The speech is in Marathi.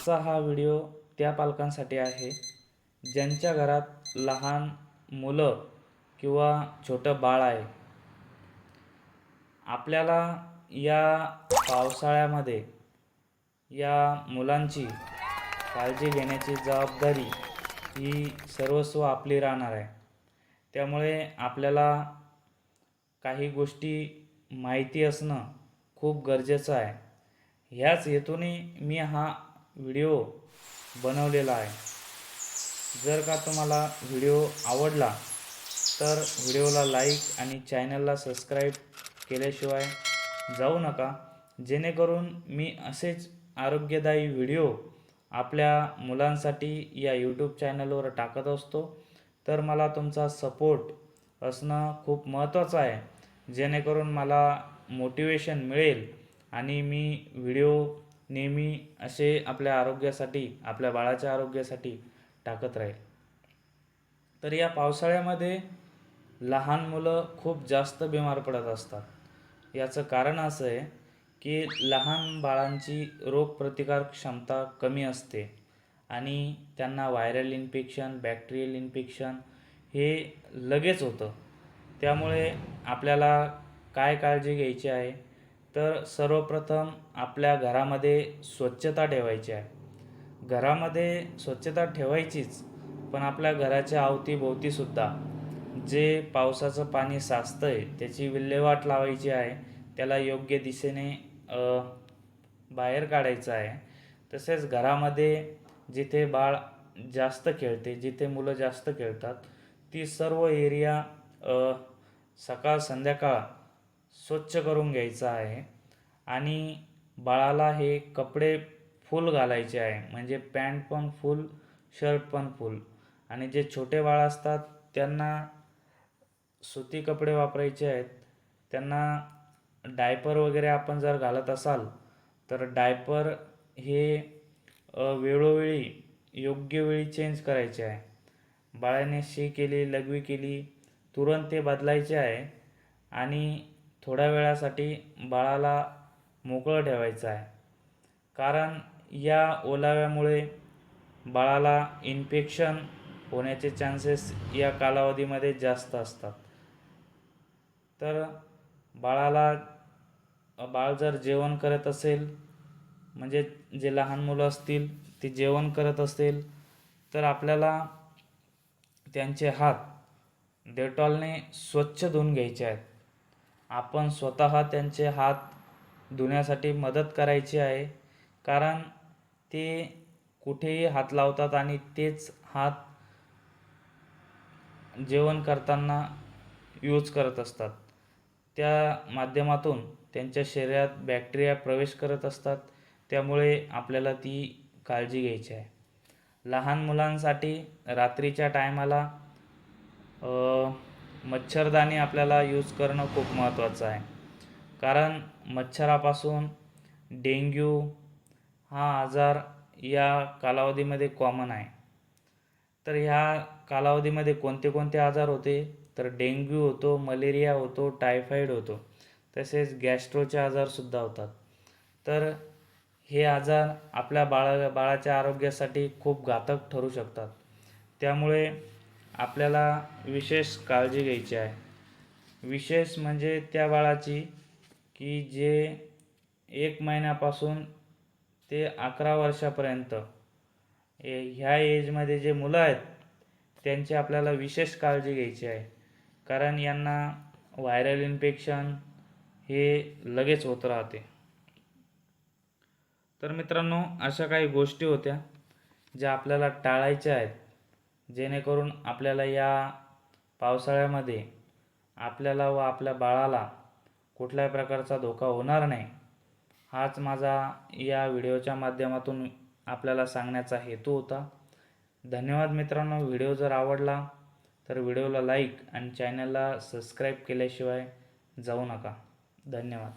आजचा हा व्हिडिओ त्या पालकांसाठी आहे. ज्यांच्या घरात लहान मुलं किंवा छोटं बाळ आहे. आपल्याला या पावसाळ्यामध्ये या मुलांची काळजी घेण्याची जबाबदारी ही सर्वस्व आपली राहणार आहे. त्यामुळे आपल्याला काही गोष्टी माहिती असणं खूप गरजेचं आहे. ह्याच हेतूने मी हा व्हिडिओ बनवलेला आहे. जर का तुम्हाला व्हिडिओ आवडला तर व्हिडिओला लाईक आणि चॅनलला सबस्क्राईब केल्याशिवाय जाऊ नका. जेणेकरून मी असेच आरोग्यदायी व्हिडिओ आपल्या मुलांसाठी या यूट्यूब चॅनलवर टाकत असतो तर मला तुमचा सपोर्ट असणं खूप महत्त्वाचं आहे. जेणेकरून मला मोटिवेशन मिळेल आणि मी व्हिडिओ नेहमी असे आपल्या आरोग्यासाठी आपल्या बाळाच्या आरोग्यासाठी टाकत राहील. तर या पावसाळ्यामध्ये लहान मुलं खूप जास्त बिमार पडत असतात. याचं कारण असं आहे की लहान बाळांची रोगप्रतिकार क्षमता कमी असते आणि त्यांना व्हायरल इन्फेक्शन बॅक्टेरियल इन्फेक्शन हे लगेच होतं. त्यामुळे आपल्याला काय काळजी घ्यायची आहे? तर सर्वप्रथम आपल्या घरामध्ये स्वच्छता ठेवायची आहे. घरामध्ये स्वच्छता ठेवायचीच पण आपल्या घराच्या अवतीभोवतीसुद्धा जे पावसाचं पाणी साचतं आहे त्याची विल्हेवाट लावायची आहे. त्याला योग्य दिशेने बाहेर काढायचं आहे. तसेच घरामध्ये जिथे बाळ जास्त खेळते जिथे मुलं जास्त खेळतात ती सर्व एरिया सकाळ संध्याकाळ स्वच्छ करून घ्यायचं आहे. आणि बाळाला हे कपडे फुल घालायचे आहे. म्हणजे पॅन्ट पण फुल शर्ट पण फुल. आणि जे छोटे बाळ असतात त्यांना सुती कपडे वापरायचे आहेत. त्यांना डायपर वगैरे आपण जर घालत असाल तर डायपर हे वेळोवेळी योग्य वेळी चेंज करायचे आहे. बाळाने शी केली लघवी केली तुरंत ते बदलायचे आहे. आणि थोड्या वेळासाठी बाळाला मोकळं ठेवायचं आहे. कारण या ओलाव्यामुळे बाळाला इन्फेक्शन होण्याचे चान्सेस या कालावधीमध्ये जास्त असतात. तर बाळाला बाळ जर जेवण करत असेल म्हणजे जे लहान मुलं असतील ते जेवण करत असेल तर आपल्याला त्यांचे हात डेटॉलने स्वच्छ धुवून घ्यायचे आहेत. आपण स्वतः त्यांचे हात धुण्यासाठी मदत करायची आहे. कारण ते कुठेही हात लावतात आणि तेच हात जेवण करताना यूज करत असतात. त्या माध्यमातून त्यांच्या शरीरात बॅक्टेरिया प्रवेश करत असतात. त्यामुळे आपल्याला ती काळजी घ्यायची आहे. लहान मुलांसाठी रात्रीच्या टायमाला मच्छरदाणी आपल्याला यूज करणं खूप महत्त्वाचं आहे. कारण मच्छरापासून डेंग्यू हा आजार या कालावधीमध्ये कॉमन आहे. तर ह्या कालावधीमध्ये कोणते कोणते आजार होते? तर डेंग्यू होतो मलेरिया होतो टायफॉईड होतो. तसेच गॅस्ट्रोचे आजारसुद्धा होतात. तर हे आजार आपल्या बाळा बाळाच्या आरोग्यासाठी खूप घातक ठरू शकतात. त्यामुळे आपल्याला विशेष काळजी घ्यायची आहे. विशेष म्हणजे त्या बाळाची की जे एक महिन्यापासून ते अकरा वर्षापर्यंत ह्या एजमध्ये जे मुलं आहेत त्यांची आपल्याला विशेष काळजी घ्यायची आहे. कारण यांना व्हायरल इन्फेक्शन हे लगेच होत राहते. तर मित्रांनो अशा काही गोष्टी होत्या ज्या आपल्याला टाळायच्या आहेत. जेणेकरून आपल्याला या पावसाळ्यामध्ये आपल्याला व आपल्या बाळाला कुठल्याही प्रकारचा धोका होणार नाही हाच माझा या व्हिडिओच्या माध्यमातून आपल्याला सांगण्याचा हेतू होता. धन्यवाद मित्रांनो. व्हिडिओ जर आवडला तर व्हिडिओला लाईक आणि चॅनलला सबस्क्राईब केल्याशिवाय जाऊ नका. धन्यवाद.